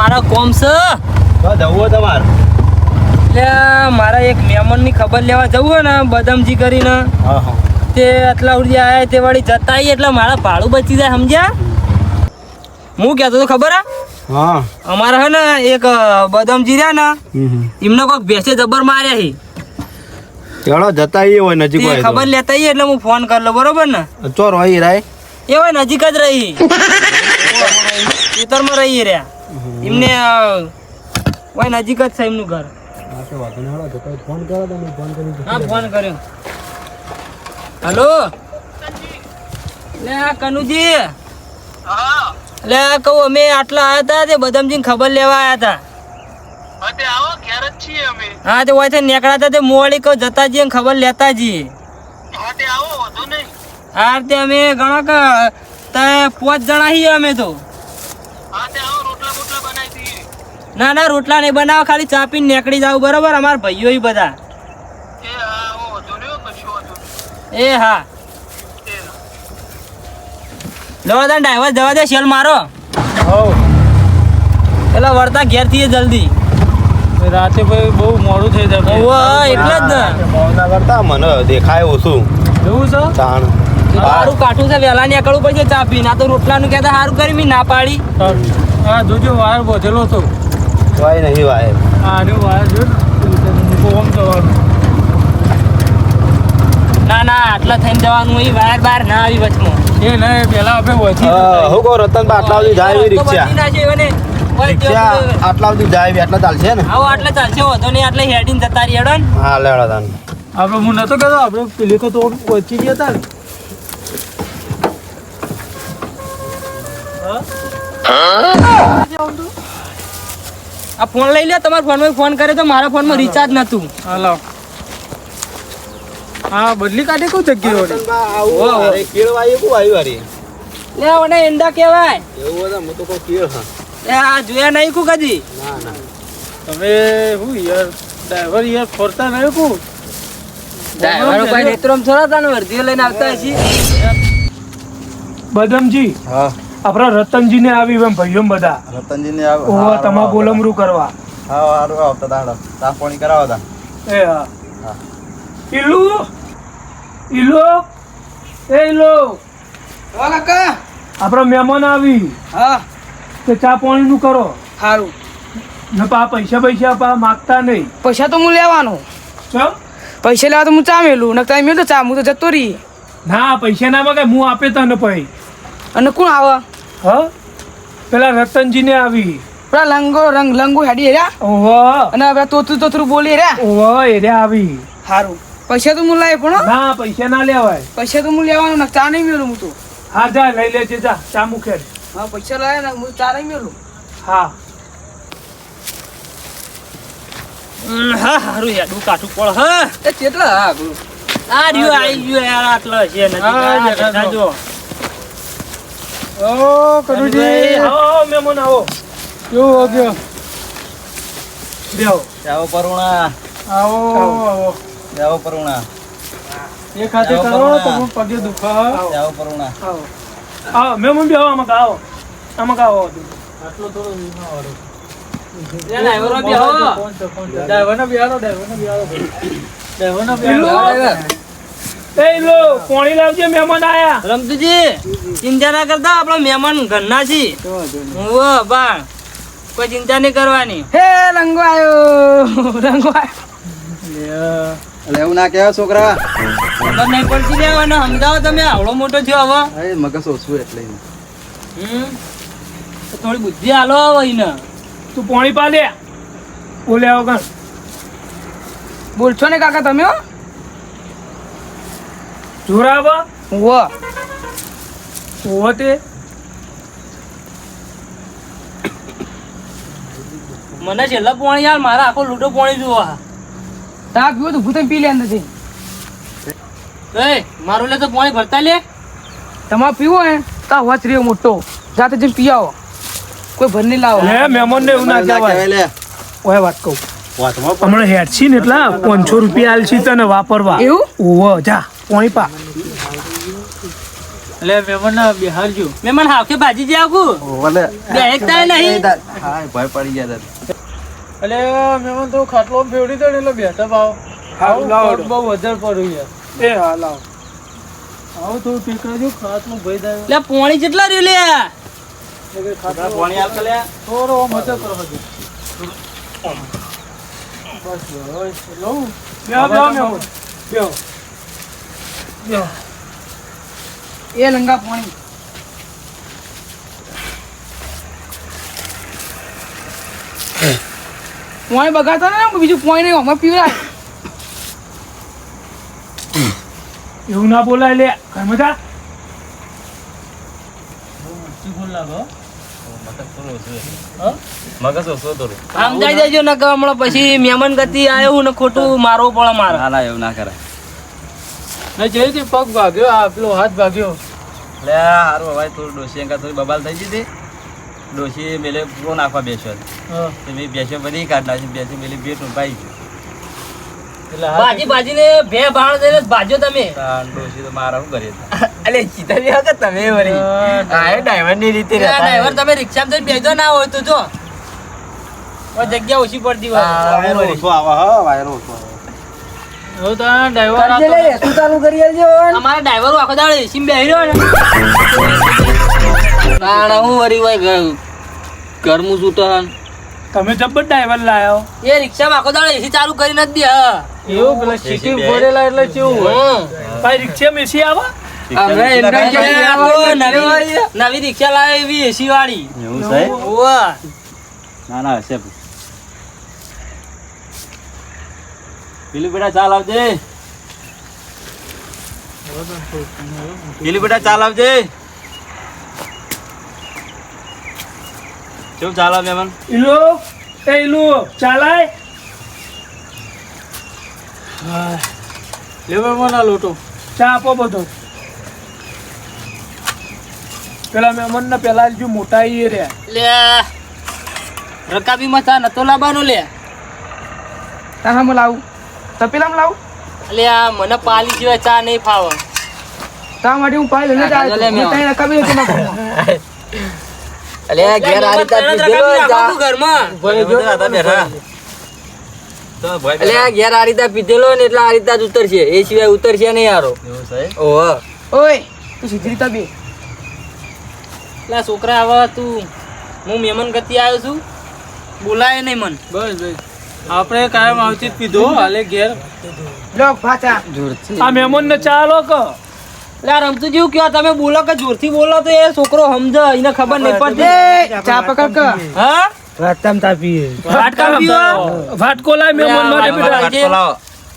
મારા કોમ છે. જવું તમારે. એટલે મારા એક મહેમાનની ખબર લેવા જવું હોય ને બદામજી કરીને. હા હા. તે આટલા સુધી આવ્યા તે વળી જતા આવી એટલે મારા ભાડું બચી જાય સમજ્યા? હું કહેતો તો ખબર હા? અમારા હે ને એક બદમજી રહ્યા ને એમને કોઈક ભેસે જબર માર્યા છે ચલો જતા આવીએ હોય નજીક હોય ખબર લેતા આઈએ એટલે હું ફોન કરી લઉં બરોબર ને? ચોર હોય રાય. એ હોય નજીક જ રહી. ખેતરમાં રહી રહ્યા. એમને કોઈ નજીક જ છે એમનું ઘર. ફોન કરો તમે ફોન કરી હા ફોન કર્યો. હલો? લે આ કનુજી. લે આ કહું અમે આટલા આવ્યા હતા તે બદામજી ખબર લેવા આવ્યા હતા. હા તે હોય છે નીકળ્યા હતા તે મોડી કહું જતા જઈએ ખબર લેતા જઈએ. હા તે અમે ઘણા કે તે પાંચ જણા છીએ અમે તો. ના ના રોટલા નહીં બનાવો ખાલી ચા પીને નીકળી જાવ બરોબર? અમારા ભાઈઓ બધા. એ હા જવા દે ડ્રાઈવર જવા દે શેલ મારો. પેલા વળતા ઘેરથી જલ્દી. રાતે ભાઈ બહુ મોડું થઈ જાય એટલે જ ને. મોના કરતા મને દેખાય ઓછું એવું છે? તાણ સારું કાઠું છે વેલા નીકળવું પડશે ચા પીને. આ તો રોટલાનું કહેતા સારું કરી મેં ના પાડી. હા જોજો વાર બોધેલો હતો હોય નહીં વાય. હા આનો વાયર જો ઓમ જવાનું. ના ના આટલા થઈને જવાનું હોય વાયર બાર ના આવી વચમાં. એ નહીં પેલા આપણે વચી હું કહું રતન આટલા સુધી જાય એવી રિક્ષા. આટલા સુધી જાય એવી આટલા ચાલશે ને? આવો આટલે ચાલશે વધો નહીં આટલે હેડીને જતા રહી હેડો ને. હા લેવડા તાન. આપણે હું નતો કહેતો આપણે પેલી તો વચી પહોંચી ગયા હતા ને. આ ફોન લઈ લે તમારા ફોનમાં ફોન કરે તો મારા ફોનમાં રિચાર્જ નતું હાલો. હા બદલી કાઢે કોઈ જગ્યાએ વળી? આવું કેળવાય એવું આવ્યું વારી લે ઓને એંડા કહેવાય. એવું હતા હું તો કોઈ કેળ હા. લે આ જોયા નહીં કુ કદી? ના ના. તમે હું યાર ડ્રાઈવર યાર ફરતા નહીં કુ ડ્રાઈવરો કોઈ નેત્રોમ થોડા તાને લઈને આવતા હશે. બદમજી. હા. આપણા રતનજી ને આવી એમ ભાઈઓ બધા. રતનજી ને ઓવા તમા બોલમરું કરવા. હા હારું આવતા તાણ ચા પાણી કરાવો તા. એ હા. હા. ઈલુ? એ એ ઈલો? કાકા. આપણા મહેમાન આવી. હા. તો ચા પાણી નું કરો. સારું ને પા પૈસા પૈસા પા માગતા નહીં. પૈસા તો હું લેવાનો. ચમ? પૈસા લેવા તો હું ચા મેલું નકતા મેલું ચા હું તો જતો રહી. ના પૈસા ના માગે હું આપે તને પૈ અને કોણ આવે? હ? પેલા રતનજી ને આવી. પેલા લંગો રંગ લંગો હેડી હેર્યા ઓહો. અને પેલા તોતું તોતરું બોલી હેર્યા ઓહો હેર્યા આવી. સારું પૈસા તો હું લાવી પણ ના પૈસા ના લેવાય. પૈસા તો હું લેવાનો ને ચા નહીં મેલું હું તો. હા જા લઈ લેજે જા ચા મૂકે. હા પૈસા લાવે ને હું ચા નહીં મેલું. હા. હમ, હા હારું હેડું કાઠું પડ હા. એ કેટલા હા આ રહ્યું આવી ગયો યાર આટલો છે. આ જો ઓ કનુજી. આવો મહેમાન આવો કેવું વાગ્યો બેહો. જાઓ પરુણા. આવો આવો જાઓ પરુણા. એ ખાતે આવો કરો. તમે પગે દુખા જાઓ પરુણા. આવો. આવો મહેમાન બેહો આમાં આવો. આમાં આવો. આટલો થોડો વીમો વાળો. લે ડ્રાઈવરો બેહો. ડ્રાઈવરને બિહારો ડ્રાઈવરને બિહારો ડ્રાઈવરને બિહારો એ લો પોણી લાવજે મહેમાન આયા. રમતુજી ચિંતા ના કરતા આપણા મહેમાન ઘરના છીએ ઓ બા કોઈ ચિંતા નહીં કરવાની. હે રંગો આવ્યો રંગો આવ્યો એટલે એવું ના કહેવાય છોકરા. ખબર નહીં પડતી લે અને સમજાવો તમે આવડો મોટો થયો હવે. અરે મગજ ઓછું એટલે હમ? થોડી બુદ્ધિ હાલો હવે એને. તું પોણી પા લે બોલે આવો બોલશો ને કાકા તમે હો? જોરાવા વો. ઓવો તે મને છેલ્લા પોણી યાર મારા આખો લૂટો પોણી જુઓ તા પીવો તો ભૂતમ પી લે અંદરથી એ મારું લે તો પોણી ભરતા લે. તમારે પીવો હે તા વચ રહ્યો મોટો. જાતે જઈને પી આવો. કોઈ ભર નહીં લાવો. લે મહેમાન ને એવું ના કહેવાય. લે. ઓય વાત કહું. વાતમાં હમણાં હેડ છે ને એટલા પાંચસો રૂપિયા આલશી તને વાપરવા. એવું? ઓવો જા. પોણી પા એટલે મહેમાન ના બિહારજો મહેમાન હાવખે ભાજી જે આગુ ઓલે બે એક તાય નહીં? હા ભય પડી ગયા તા. એટલે મેમન તો ખાટલો ફેવડી દે એટલે બેઠા ભાવ. આવું લાવ. બહુ વધારે પડ્યું યાર એ હા લાવ. આવું થોડું ટીકરાજો ખાટલો ભાઈ દે લે પોણી કેટલા રહ્યું લે. ખાટલો પાણી હાલ થોડો કરો હજુ બસ બેહો બેહો એ લંગા પાણી. પાણી બગાડતા ને બીજું પોઈ નહીં અમે પીવડાય. એવું ના બોલાય લે. ઘરમાં જા મગજ ઓછો તો સમજાઈ દેજો ને કે હમણાં પછી મહેમાન ગતિ આવ્યો ને ખોટું મારવું પડે મારા. ના એવું ના કરે તે પગ ભાગ્યો આ પેલો હાથ ભાગ્યો. લે હારું હવે થોડું ડોસી અંકા થોડી બબાલ થઈ જતી ડોસી મેલે પૂરો નાખવા બેસ્યો હા. તે મેં બેસ્યો બધી કાઢ નાખી બેસી મેલે બે ટૂંપાઈ ગયું. એટલે ભાજી ભાજીને બે ભાણ દઈને ભાજો તમે. ડોસી તો મારા હું કરી અલે સીધા બી હકે તમે વરી આ ડ્રાઈવર. ની રીતે ડ્રાઈવર તમે રિક્ષામાં માં બેજો ના હોય તો જો. જગ્યા ઓછી પડતી હોય. વાયરો ઓછો આવા હા વાયરો ઓછો અમારા ડ્રાઈવર આખો દાડો એસી બેહી રહ્યો ને. નાણા હું વરી હોય ઘરમું શું તો તમે જબ્બર ડ્રાઈવર લાયો? એ રિક્ષામાં આખો દાડો એસી ચાલુ કરી નથી દે હા. એવું પેલા સીટી ભરેલા એટલે કેવું હોય? ભાઈ રિક્ષા એસી આવે? નવી નવી રિક્ષા લાવે એવી એસી વાળી. એવું છે? ના ના હશે. પેલી બેટા ચાલ આવજે. પેલી બેટા ચાલ આવજે. કેવું ચાલ આવે મન ઇલો એ ઇલો ચાલાય. લેવા મને લોટો. ચા આપો બધો. પેલા મહેમાન ને પેલા જો મોટા ઈ રહ્યા. લે રકાબીમાં ચા નતો લાવવાનો લે. તારામાં લાવું. તપેલામાં લાવું? લે આ મને પાલી સિવાય ચા નહીં ફાવે. તા માટે હું પાલી લઈને કાકા લે મેં. જાય રકાબી નાખવાનો. અલે ઘેર આ રીતે પીધેલો ચા. ઘરમાં. ભાઈ જો બેઠા બેઠા તો ભાઈ અલે આ ઘેર આ રીતે પીધેલો ને એટલે આ રીતે જ ઉતરશે. એ સિવાય ઉતરશે નહીં યારો ઓહો. ઓય તું સીધી રીતે બી લે છોકરા આવા તું. હું મહેમાન ગતિ આવ્યો છું. બોલાય નહીં મન. બસ બસ. આપણે કાયમ આવતી પીધો હાલે ઘેર. લો પાછા આ મહેમાન ને ચા લોકો કે. લે રમતું જેવું કયો? તમે બોલો કે જોરથી બોલો તો એ છોકરો સમજે એને ખબર નહીં પડતી. ચા પકડ કે. હા? વાટકા પીવો? વાટકો લાય મહેમાન માટે વાટકો બેટા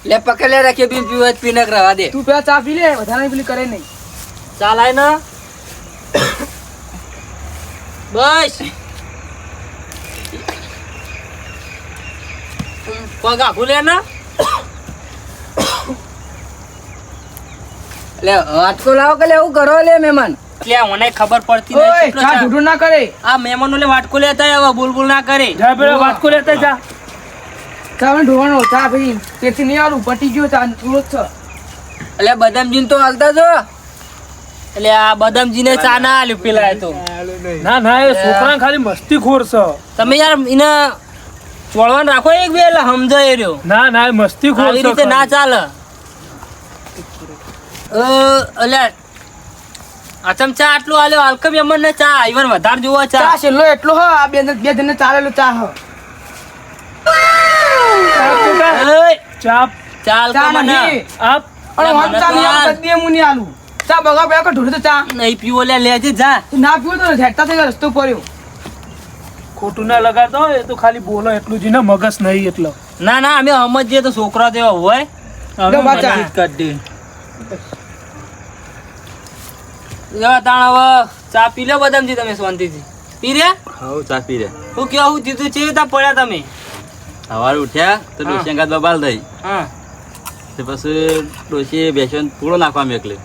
લે પકડ લે રાખીએ બિલ પીવા પીને રવા દે. તું પેલા ચા પી લે વધારે પેલી કરે નહીં. ચાલ આય ને. બસ. પગ આખું લે ને? લે વાટકો લાવો કે લે એવું કરો લે મહેમાન. એટલે મને ખબર પડતી ઓય ચા ચા- ના કરે. આ મહેમાનો લે વાટકો લેતા હવે બોલ બોલ ના કરે. જા પેલા વાટકો લેતા જા. ચા ઢોવાનો ચા પછી તેથી નહીં આવું પટી ગયો ચા પૂરો જ એટલે બદામજીને તો હાલતા જો એટલે આ બદામજીને ચા ના આલ્યું પેલા તો. ના ના એ છોકરા ખાલી મસ્તી ખોર છે. તમે યાર એને ચોળવાન રાખો એક બે એટલે સમજો એ રહ્યો. ના ના મસ્તી ખોલ આવી રીતે ના ચાલે. અ, અલ્યા આ ચમચા આટલું આલ્યો આલકમ એમ ને ચા આઈવન વધારે જોવો ચા. ચા છેલ્લો એટલો હ આ બે બે જણને ચાલેલો ચા હ. ઓય, ચાપ ચા ચા નહીં આપ અને મને ચા નહીં આ- આલું કદી હું આલું. ચા બગા બગા ઢોળે તો ચા. નહીં પીવો લે લેજે જા. ના પીવો તો ઝેટતા થઈ ગયા રસ્તો પડ્યો. ખોટું ના લગાડતો હોય એ તો ખાલી બોલો એટલું જ. ને મગજ નહીં એટલો. ના ના અમે સમજીએ તો છોકરા જેવા હોય. હવે કાઢી એવા તાણ હવે ચા પી લો બદામજી તમે શાંતિથી. પી રે હવ ચા પી રે હું કેવું હું જીતું છે તા પડ્યા તમે? સવારે ઉઠ્યા તો. ડોસી અંગાત બબાલ થઈ. હા. તે પછી ડોસી બેસન પૂરો નાખવા મેકલે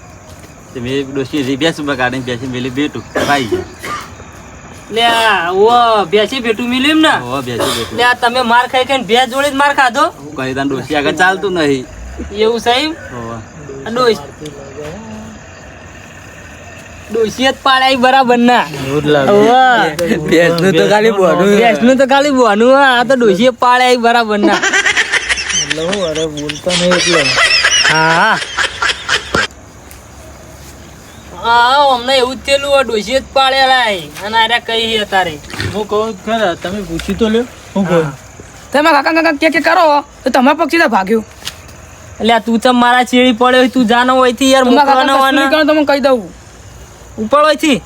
તે મેં ડોસી રીબ્યા ઉપર કાઢીને બેસી મેલી બેટું ભાઈ બેસી ભેટું મિલ્યું ને બેસી બેઠું લે તમે માર ખાઈ ખાઈને ભેંસ જોડે જ માર ખાધો? હું કહી તાન ડોસી આગળ ચાલતું નહીં. એવું સાહેબ ડોસ ડોશી જ પાડ્યા બરાબર ના. ભેંસનું તો ખાલી બોનું ભેંસનું તો ખાલી બોનું આ તો ડોશી પાડ્યા બરાબર ના. એટલે હું અરે બોલતા નહીં એટલે. હા. હા અમને એવું જ થયેલું આ ડોસી જ પાડેલા અને આર્યા કઈ તારે. હું કહું ખરા તમે પૂછી તો લ્યો. હું કહું. તમે કાકા કાકા કે કે કરો તો તમારા પક્ષી તો ભાગ્યું. એટલે તું તો મારા ચેડી પડ્યો હોય, તું જાનો હોયથી યાર તમારા કાકા મોકલવાનો કશું નહીં કરો તો મને કહી દઉં. ઉપર હોયથી.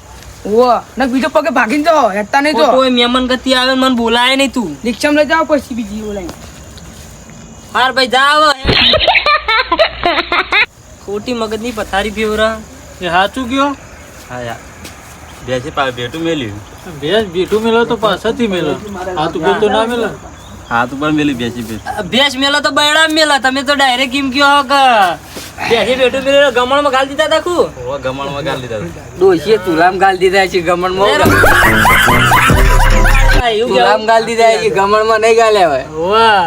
ઓ ને બીજો પગે ભાગીને જાઓ હેઠતા નહીં જો હોય મહેમાન ગતિ આવે મને બોલાય નહીં તું. રિક્ષામાં લઈ જાઓ પછી બીજી બોલાય હાર ભાઈ જાવ ખોટી મગજની પથારી ફેવરા. એ સાચું કયો? હા યાર બેસી પા બેટું મેલ્યું. ભેંસ બેઠું મેલો તો પાછળથી મેલો. હાથ ઉપર તો ના મેલો. હાથ ઉપર મેલી બેસી બેસ ભેંસ મેલો તો બૈડા મેલા. તમે તો ડાયરેક્ટ એમ કયો કે ભેંસે બેઠું મેલો ગમણમાં ગાલી દીધા તાકું ઓ ગમણ વગાડ દીધા ડોશીએ તુલામ ગાલ દીધા છે ગમણમાં હા, તુલામ ગાલ દીધા છે ગમણમાં નહીં ગાલે હવે. વાહ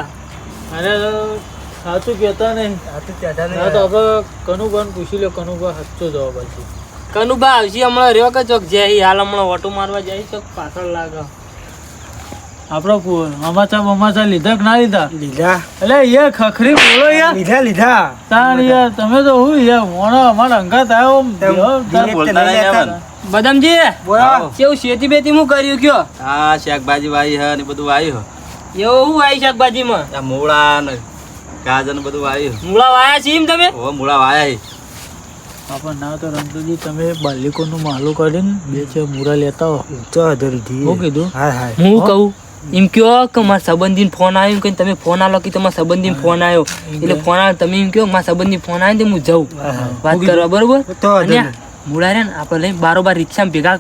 અરે સાચું કહેતા નહીં. હા તો આપણે કનુભાઈને પૂછી લો કનુભા સાચો જવાબ આપશે. કનુભા આવશે હમણાં રહ્યો કે ચોક? જે હાલ હમણાં ઓટો મારવા જાય ચોક પાછળ લાગે. આપણો અમાચા બમાચા લીધા કે ના લીધા? લીધા. એટલે યાર ખખરી બોલો યાર. લીધા લીધા. તાણ યાર તમે તો હું યાર મોણો અમારા અંગાત આવ્યો નહીં. બદામજી કેવું શેતી બેતી હું કર્યું કયો? હા શાકભાજી વાય હે ને બધું વાવ્યું હે. એવું હું આવી શાકભાજીમાં? આ મૂળા ને ગાજર ને બધું વાવ્યું મૂળા વાયા છે એમ તમે? ઓવા મૂળા વાયા આપણ ના તો રમતુજી તમે બાલિકોનું માલું કાઢીને બે છે મૂળા લેતા હો. તો ધરીથી હું કીધું? હા હા હું? કહું એમ કયો કે મારા સંબંધીને ફોન આવ્યો કે તમે ફોન આલો કે તમારા સંબંધીને ફોન આવ્યો. એટલે ફોન આવ્યો તમે એમ કયો મારા સંબંધી ફોન આવ્યો ને તો હું જાઉં. વાત કરવા બરોબર? તો મૂળા રે ને આપણે લઈને બારોબાર રિક્ષામાં ભેગા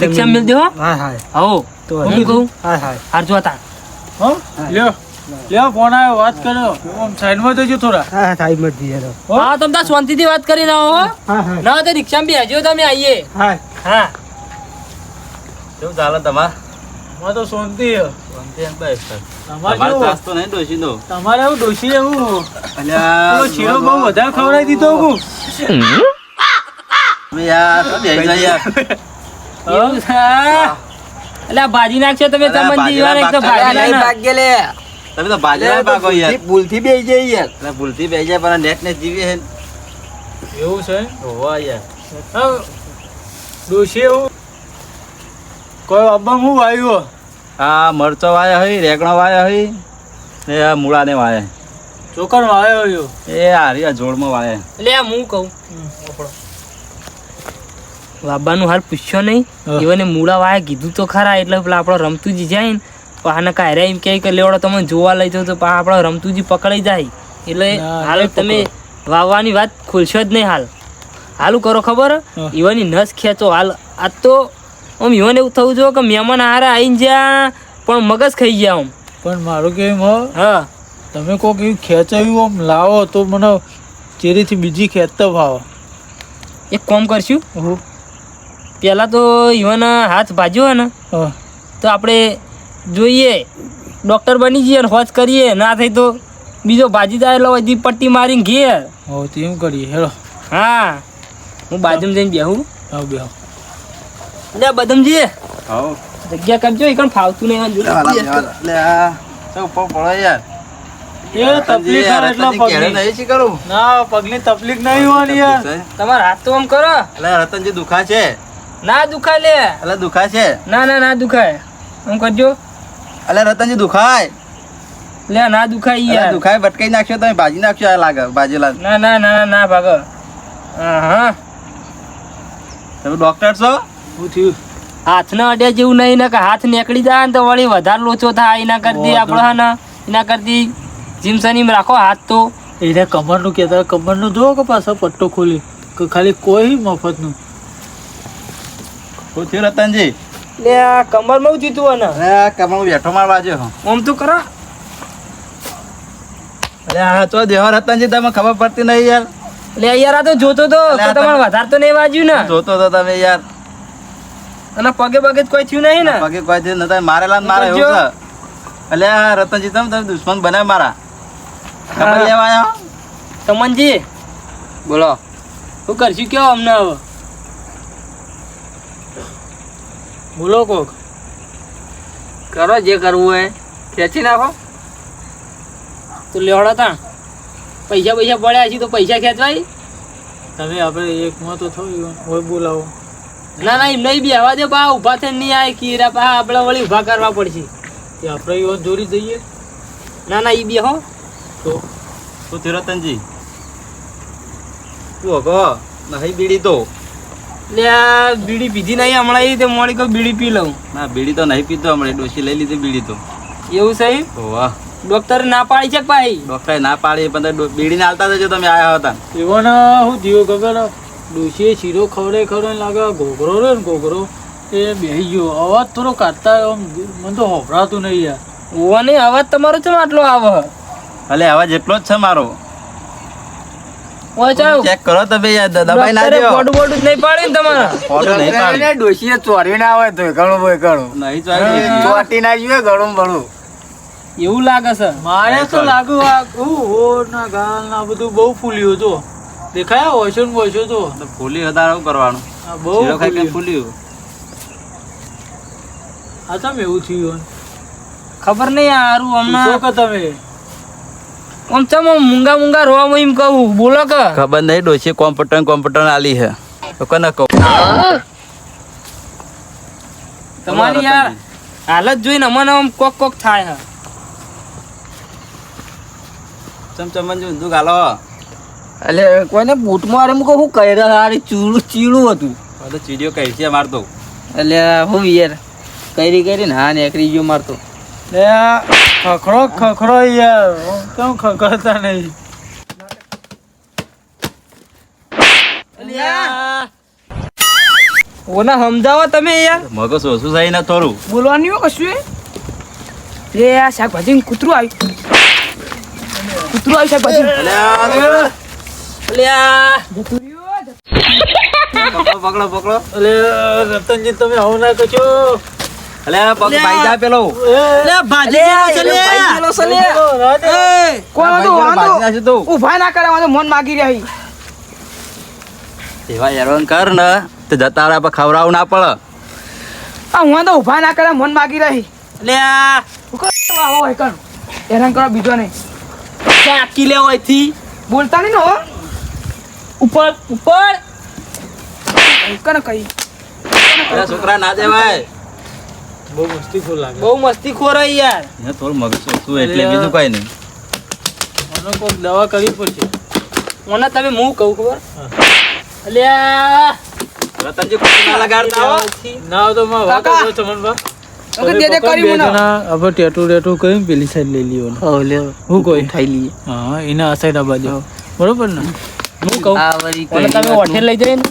રિક્ષામાં મેળ દેવો હા. હા આવો. તો હું કહું હા હા હાર જોતા હો. લ્યો. લ્યો ફોન આવ્યો વાત કર્યો. આમ સાઈડમાં તો જો થોડા. હા થાય મત દીધા હા? તમે તાર શાંતિથી વાત કરીને આવો હો. હા હા. ના તો રિક્ષામાં બેસજો તમે આવીએ હા. હા. કેવું ચાલે તમાર? માં તો શાંતિ છે. શાંતિ એમ બસ તમારે તમારે કેવું? ત્રાસ તો નહીં ડોશીનો. તમારે એવું ડોશી એવું? અલ્યા, શીરો બહુ વધારે ખવડાવી દીધો હું. તમે યાર શું બેસી જાય યાર? એવું એટલે ભાજી નાખશો તમે એક તો ભાજી નહીં. ભાગ્ય લે તમે તો બાજરાના પાકો યાર. ભૂલથી બેસી જાય યાર. એટલે ભૂલથી બેસી જાય પણ નેટ ને જીવી હે એવું છે? હોવા યાર. હા ડોશી એવું? કોઈ અબ્બા હું વાયું? આ મરચો વાયા હોય રેગણો વાયા હોય ને આ મૂળાને વાયા. ચોકર વાયો રહ્યો એ હારી આ જોડમાં વાયા. એટલે આ હું કહું? બાબાનું હાલ પૂછ્યો નહીં. હા. એવાને મૂળા વાયા કીધું તો ખરા એટલે પેલા આપણો જ જાય ને. પાને કાયરા એમ કે લેવડો તમે જોવા લઈ જાઓ તો પા રમતું રમતુજી પકડાઈ જાય. એટલે હાલ તમે વાવવાની વાત ખુલશો જ નહીં હાલ. હાલું કરો ખબર. ઈવાની નસ ખેંચો. હાલ આ તો આમ ઈવન એવું થવું જોઈએ કે મહેમાન હારે આવીને જ્યાં પણ મગજ ખાઈ ગયા આમ. પણ મારું કેમ હો? હા. તમે કોઈક એવું ખેંચાયું આમ લાવો તો મને ચેરીથી બીજી ખેંચતો ભાવ. એક કોમ કરશું. પહેલા તો ઈવન હાથ ભાજ્યો હોય ને તો આપણે જોઈએ. ડોક્ટર બની જઈએ ને હોજ કરીએ. ના થઈ તો બીજો ભાજીદાર હોય દી પટ્ટી મારીને ઘેર. હો એમ કરીએ. હેલો. હા. હું બાજુમાં જઈને બેહું. હા બેહો. એટલે બદમજી હાઉ. જગ્યા કરજો એ કણ ફાવતું નહીં લે લે આ. તો ઉપર પડો યાર. એ તકલીફ એટલે નહીં શી કરું? ના પગની તકલીફ નહીં હોવાની યાર. તમારા હાથ તો આમ કરો. એટલે રતનજી દુખા છે? ના દુખાય લે. એટલે દુખા છે? ના ના ના દુખાય. આમ કરજો. એટલે રતનજી દુખાય. લે ના દુખાય યાર. દુખાય ભટકાઈ નાખ્યો તમે ભાજી નાખ્યો આ લાગે ભાજીલા ના ના ના ના ના ભાગ. હા હા તમે ડોક્ટર છો? શું થયું. હાથના અડ્યા જેવું નહીં ને કે હાથ નીકળી જાય ને તો વળી વધારે લોચો થાય એના કરતી આપણે હા ને એના કરતી જીમસનીમ રાખો હાથ તો. એને કમરનું કહેતા કમરનું જુઓ કે પાછો પટ્ટો ખોલી કે ખાલી કોઈ મફતનું. શું થયું રતનજી? લે આ કમરમાં જીતું ને અરે કમળ બેઠો માર બાજુ. ઓમ તો કરો. અરે આ ચો દેહો રતનજી તમે ખબર પડતી નહીં યાર. લે યાર આ તો જોતો તો તો તમારે તમે- તો નહીં વાજ્યું ને. જોતો તો તમે યાર. અને પગે પગે કોઈ થયું નહીં ને? પગે કોઈ થયું નતા મારેલા મારે એવું એટલે રતનજી તમે તમે દુશ્મન બનાવ મારા. ખબર લેવા આવ્યા? તમનજી બોલો. શું કરશું કયો અમને હવે? બોલો કોક. કરો જે કરવું હોય. ખેંચી નાખો. તો લેવડો તા. પૈસા પૈસા પડ્યા છે તો પૈસા ખેંચવાય? તમે આપણે એકમાં તો થયું હોય બોલાવો. ના ના એમ નહીં આવા દે પા ઊભા થઈને નહીં આવે કીરા પા આપણે વળી ઊભા કરવા પડશે. તે આપણે ઈવન જોડી જઈએ ના ના એ બી બેહો તો? તો તે રતનજી? તું હકો? નહીં બીડી તો? લે આ બીડી પીધી નહીં હમણાં એ તે મોડી કોઈ બીડી પી લઉં. ના બીડી તો નહીં પીતો હમણાં ડોશી લઈ લીધી બીડી તો. એવું સહી વાહ. ડોક્ટર ના પાડી છે ભાઈ? ડોક્ટર ના પાડી પણ બીડી ના હાલતા જજો તમે આયા હતા. એવાને હું જીવો ખબર ડોશીએ શીરો ખવડે ખવડે લાગે ઘોઘરો રે ને ઘોઘરો એ બેહી ગયો. અવાજ થોડો કાઢતા આમ મને તો હોભરાતું નહીં યાર. ઓવા નહીં અવાજ તમારો છે આટલો આવે? ભલે અવાજ એટલો જ છે મારો. ચેક કરો તમે યાર દબાઈ ના ડોક્ટરે દો બોડું બોડું નહીં પાડ્યું ને તમારા. ફોટો નહીં પાડી ડોશીએ ચોરી ના આવે તો ઘણું ભાઈ ઘણું. નહીં ચાલી ચોટી ના જોઈએ ઘણું ભણું એવું લાગે છે. મારે તો લાગુ આ હું ના ગાલ ના બધું બહુ ફૂલ્યું તો દેખાયા ને તો ફૂલી વધારે કરવાનું? બહુ ફૂલ્યું. ફૂલ્યું. આ તમે એવું થયું? ખબર નહીં હારું હમણાં કે તમે? આમ આમ મૂંગા મૂંગા રોવા એમ કહું. બોલો કે. ખબર નહીં ડોશી કોમ્પ્યુટર કોમ્પ્યુટર આલી હે. તો કને કહું? તમારી યાર હાલત જોઈને અમને આમ કોક કોક થાય હે. ચમચમન જો દુખ હાલો. એટલે કોઈને બૂટ મારે મૂકો હું કહી રહ્યા? હારી ચીડું ચીડું હતું. તો ચીડિયો કહી છે મારતો એટલે હું યાર કરી કરીને હા નીકળી ગયો મારતો. લે આ ખખડો ખખડો યાર કેમ ખખડતા નહીં ઓના સમજાવો તમે યાર મગજ ઓછું થાય ના થોડું બોલવાનું કશું એ આ શાકભાજી કૂતરું આવ્યું કૂતરું આવ્યું શાકભાજી અલ્યા પકડો પકડો એટલે રતનજી તમે આવું ના કશો અલે પગ ભાઈ જા પેલો કોણ હતું? ભાઈ વાંધો. નાખી તું. ઊભા ના કરે વાંધો મન માગી રહ્યા ઈ. એવા હેરાન કર ને તો જતા રહ્યા પર ખવડાવું ના પડે. આ વાંધો ઊભા ના કરે મન માગી રહી અલ્યા આવો હોય કણ હેરાન કરો બીજો નહીં. ચાકી લેવો અહીંથી બોલતા નહીં ને હો. ઉપર ઉપર. કને કઈ. છોકરા ના દેવાય. બહુ મસ્તી ફૂલ લાગે. બહુ મસ્તી ખોરો યાર. ને થોડું મગજ ઓછું એટલે બીજું કઈ નહીં. મને કોઈક દવા કરવી પડશે. મને તમે હું કહું ખબર? અલ્યા રતનજી ખોટું ના લગાડતા હો. ના હોય તો માં વાત કાકા. કરો ચમનભા. દે દે કરી મને. હવે ટેટુ ટેટુ કઈ પેલી સાઈડ લઈ લ્યો ને. હું કોઈ? ખાઈ લઈએ. હા એના આ સાઈડ આ બાજુ. બરોબર ને? હું કહું? આ તમે હોટેલ લઈ જઈને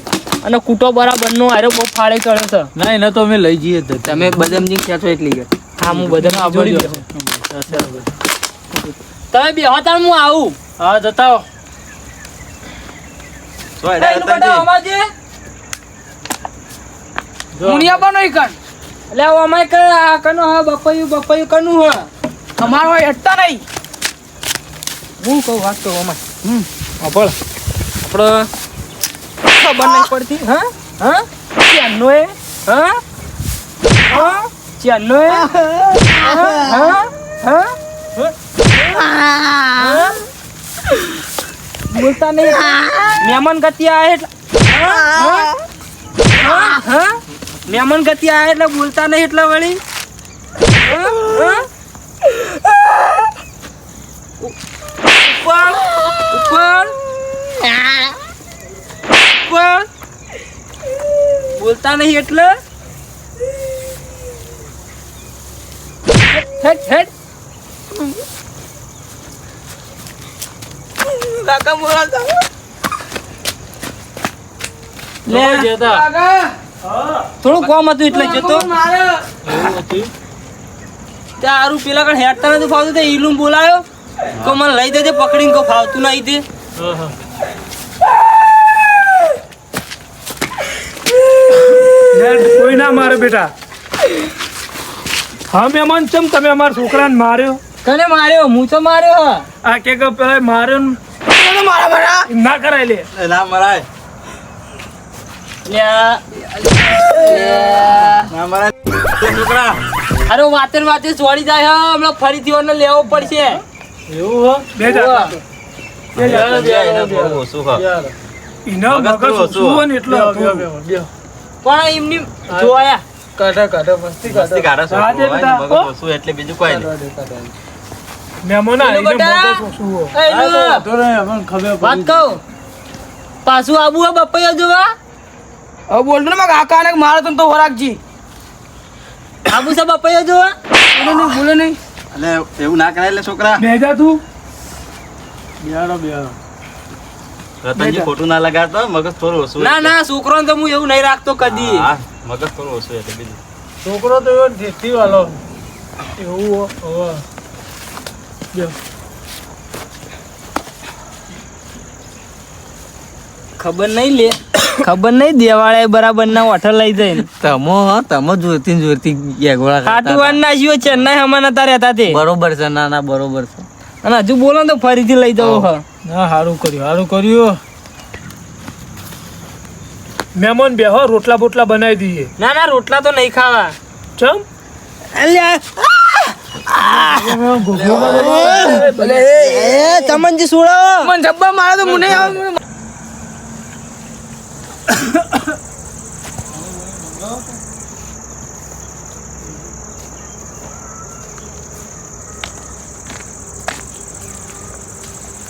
અને કૂટો બરાબર નો આરો બહુ ફાળે ચડે છે. ના એને તો અમે લઈ જઈએ તો. તમે બદામજી છો એટલી કે. હા હું બદામ આવડી તમે બે હતા હું આવું. હા જતાઓ. મુનિયા કણ. એટલે અમારે કે આ કનો હા બપૈયું બપૈયું કનું હા. અમારો હોય હટતા નહીં. હું કહું વાત તો અમાય હમ આપણે ખબર નહીં પડતી. હા? હા? ચારનો એ હા? હા. ચારનો એ હા? હા? બોલતા નહીં મહેમાન ગતિ આવે એટલે? મહેમાન ગતિ આવે એટલે બોલતા નહીં એટલે વળી? ઉપર ઉપર ઉપર બોલતા નહીં એટલે? હેડ હેડ. કાકા બોલાતા લે. તો. જતા. થોડું કોમ હતું એટલે જતો. તારું પેલા કણ હેડતા નથી ફાવતું તે ઈલું બોલાયો? કો મને લઈ દેજે પકડીને કો ફાવતું નહીં તે. હા, હા. કોઈ ના મારે બેટા. હા મહેમાન ચમ તમે અમારા છોકરાને માર્યો? કને માર્યો? હું તો માર્યો? આ કે કે પેલા માર્યો ને? એમ ના કરાય લે. ના મરાય. લે ના મારા છોકરા. અરે વાતે વાતે છોડી જાય હે, હમણાં ફરીથી ઓને લેવો પડશે. એવું હો? બે. બે ઓછું એટલે પણ એમની જોયા કાઢા કાઢા મસ્તી મસ્તી કાઢા મગજ ઓછું એટલે બીજું કોઈ નહીં. મહેમાન એનું આવીને. મગજ ઓછું હોય. તો નહીં, ખબર વાત. કહું. પાછું આબુ આ બપૈયા જોવા? હવે બોલતો ને કાકા ને મારે તો વરાગજી આબુ છે બપૈયા જોવા? બોલો નહીં બોલે નહીં. એટલે એવું ના કરાય એટલે છોકરા. બેજા તું. બેહાડો, બેહાડો. રતનજી ખોટું ના લગાડતો મગજ થોડું ઓછું ના ના છોકરો તો હું એવું નહીં રાખતો કદી. મગજ થોડું ઓછું એટલે બીજું. છોકરો તો એવો ઠેઠી વાલો એવું હવે. ખબર નહીં લે. ખબર નહીં દેવાળે બરાબર ના હોટલ લઈ જઈને. તમો તમો જોરતી ને જોરતી ગેગોળા ખાટું ના જીઓ ચેન્નાઈ હમણાં તારે રહેતા તે. બરોબર છે ના ના બરોબર છે. અને હજુ બોલો ને તો ફરીથી લઈ જવો હ. ના સારું કર્યું સારું કર્યું. મહેમાન બેહો રોટલા બોટલા બનાવી દઈએ. ના ના રોટલા તો નહીં ખાવા. ચમ? ચમનજી સુડો. મને જબ્બા મારે તો મને આવે લે આ. ઓ, વાત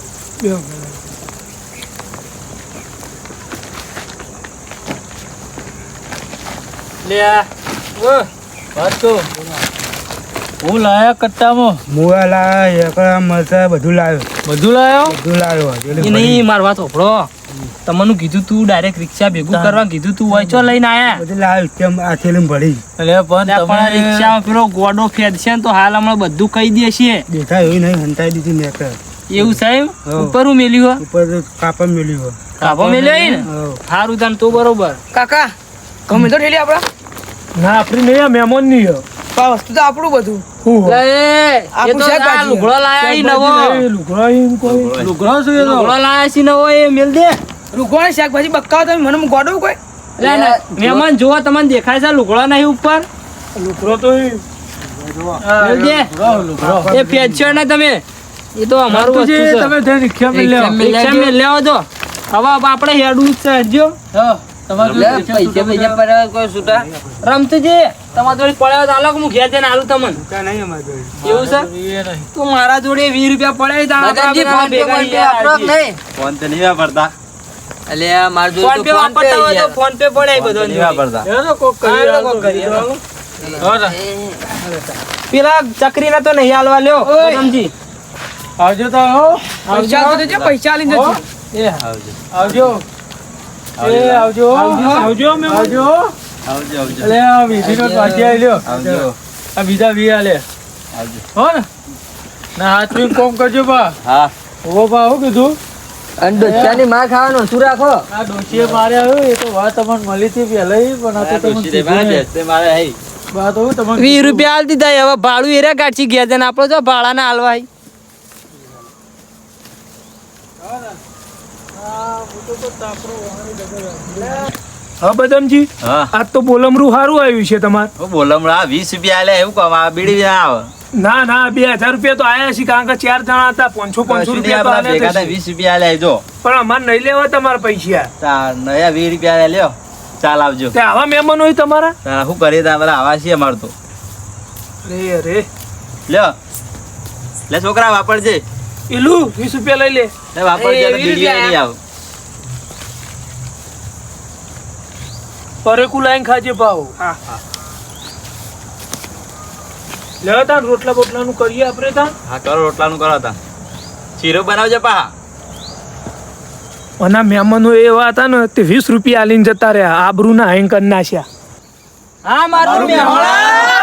તો હું લાયા કટ્ટામાં મુવા લાવ્યો એકડા મરચા બધું લાવ્યો બધું બધું લાવ્યો નહીં માર વાત ઓફળો તમને કીધું તું ડાયરેક્ટ રિક્ષા ભેગું કરવા કીધું તું હોય છો લઈને આયા બધું લાવ્યો આ ભરી એટલે પણ રિક્ષામાં પેલો ગોડો ફેરશે તો હાલ હમણાં બધું કહી દેશે. દેખાય એવું નહીં હંતાઈ દીધી મેં એવું સાહેબ. ઉપર હું મેલ્યું હો. ઉપર કાપા મેલ્યું હોય કાપા મેલ્યો હે. ને સારું તાન તો બરોબર. કાકા ગમે તો ઠેલી આપડા. ના આપણી નહીં આ મહેમાન નહીં હે. આ વસ્તુ તો આપણું બધું. હું હો. લુગડો લાયા નવો. લુગડા લુગડો. શું લુગડો લાયા છે એ મેલ દે. રૂગવાણી શાકભાજી બક્કાઓ તમે મને ગોડો કોઈ. મહેમાન જોવા તમને દેખાય છે લુગડો નહીં ઉપર? લુગડો તો ઈ. મેલ દે. લુગડો, લુગડો. એ ફેંચ્યો ને તમે. એ તો અમારું વસ્તુ છે. તમે ત્યાં રિક્ષા માં લેવો. રિક્ષા મેલ લેવો જો હવે આપણે હેડું જ છે હરજો હા, તમારે જો રિક્ષા છૂટા. રમતજી તમારા જોડે પડ્યા તો આલો હું ઘેર જઈને આલું તમને. ત્યાં નહીં અમારે જોડે. એવું છે? તો મારા જોડે વીસ રૂપિયા પડ્યા છે, આપણા ભેગા યાર. ફોન તો નહીં વાપરતા. ફોન પે વાપરતા હોય તો ફોન પે પડે બધો નહીં વાપરતા. કોક કરી કોક કરી. પેલા તો નહીં હાલવા લ્યો સમજી આવજો તો હો. પૈસા તો દેજો પૈસા લઈને જજો. એ આવજો. આવજો. એ આવજો. આવજો મે આવજો. આવજો આવજો. લે આ વિધિનો પાછી આવી લ્યો. આવજો. આ બીજા વી આલે. આવજો. હો ને. ના હાથ તું કોમ કરજો બા. હા. ઓ બા હું કીધું? આ ડોશીએ મારે આવ્યો એ તો વાત તમને મળી હતી પહેલા પણ આ તો તમને મારે હઈ. વાત હું તમને વીસ રૂપિયા હાલ દીધા હવે ભાડું એરા કાઢી ગયા છે ને આપણો જો ભાડા ના હા બદામજી? હા. તો બોલમરું સારું આવ્યું છે તમારે. હું બોલો વીસ રૂપિયા આલે એવું કહો આ બીડી આવે. ના ના બે હજાર રૂપિયા તો આયા છે કારણ કે ચાર જણા હતા પાંચસો પાંચસો રૂપિયા તો આપણા ભેગા આલ્યા થાય જ છે. વીસ રૂપિયા આલે પણ અમારે નહીં લેવા તમારા પૈસા. નયા વીસ રૂપિયા લ્યો. ચાલ આવજો. આવા મહેમાન હોય તમારા? શું કરીએ તાર આવા છીએ અમારે તો. અરે અરે. લ્યો. લે છોકરા વાપરજે. એલું વીસ રૂપિયા લઈ લે. વાપરજે. નહીં આવે. પરેકુ લાઈન ખાજે ભાવ. લે તાન રોટલા બોટલા નું કરીએ આપણે તાન? હા કરો રોટલાનું કરો તા ચીરો બનાવજે પા અને મહેમાનો એવા હતા ને તે વીસ રૂપિયા આલીને જતા રહ્યા આબરૂ ના હેંકર નાશ્યા હા મારું મેહોણા